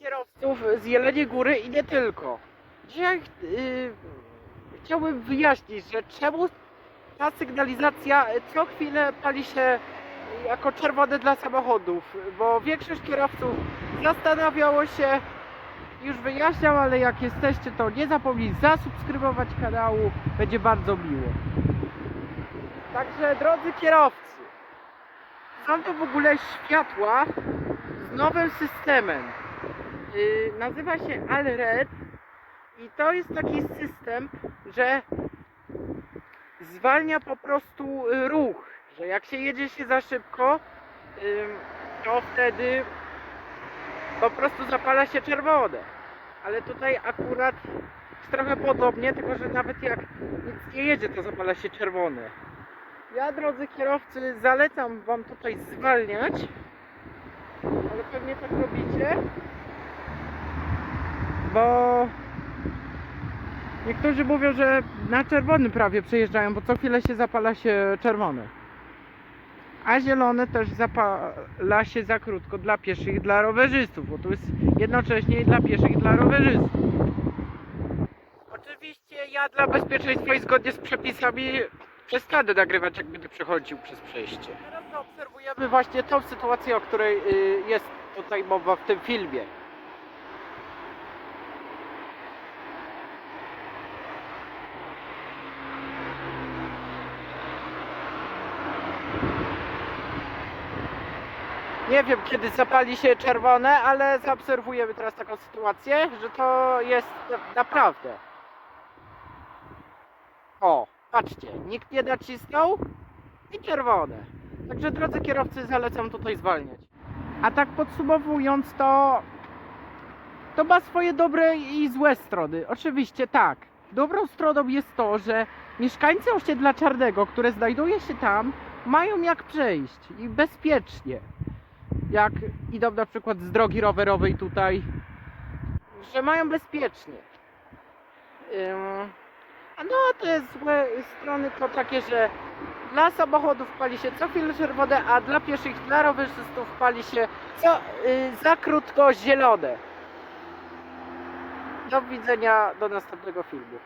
kierowców z Jeleniej Góry i nie tylko. Dzisiaj yy, chciałbym wyjaśnić, że czemu ta sygnalizacja co chwilę pali się jako czerwone dla samochodów, bo większość kierowców zastanawiało się, już wyjaśniam, ale jak jesteście, to nie zapomnij zasubskrybować kanału, będzie bardzo miło. Także drodzy kierowcy, są to w ogóle światła z nowym systemem. Yy, nazywa się Alred i to jest taki system, że zwalnia po prostu y, ruch, że jak się jedzie się za szybko, to wtedy po prostu zapala się czerwone. Ale tutaj akurat jest trochę podobnie, tylko że nawet jak nic nie jedzie, to zapala się czerwone. Ja, drodzy kierowcy, zalecam Wam tutaj zwalniać, ale pewnie tak robicie, bo niektórzy mówią, że na czerwony prawie przejeżdżają, bo co chwilę się zapala się czerwone. A zielone też zapala się za krótko dla pieszych i dla rowerzystów, bo tu jest jednocześnie dla pieszych i dla rowerzystów. Oczywiście ja dla bezpieczeństwa i zgodnie z przepisami przestanę nagrywać, jak będę przechodził przez przejście. Teraz obserwujemy właśnie tą sytuację, o której y, jest tutaj mowa w tym filmie. Nie wiem kiedy zapali się czerwone, ale zaobserwujemy teraz taką sytuację, że to jest na- naprawdę. O, patrzcie, nikt nie nacisnął i czerwone. Także drodzy kierowcy, zalecam tutaj zwalniać. A tak podsumowując, to to ma swoje dobre i złe strony. Oczywiście tak. Dobrą stroną jest to, że mieszkańcy osiedla Czarnego, które znajduje się tam, mają jak przejść i bezpiecznie. Jak idą na przykład z drogi rowerowej tutaj, że mają bezpiecznie. A no, to jest złe strony to takie, że dla samochodów pali się co chwilę czerwone, a dla pieszych, dla rowerzystów pali się co, y, za krótko zielone. Do widzenia, do następnego filmu.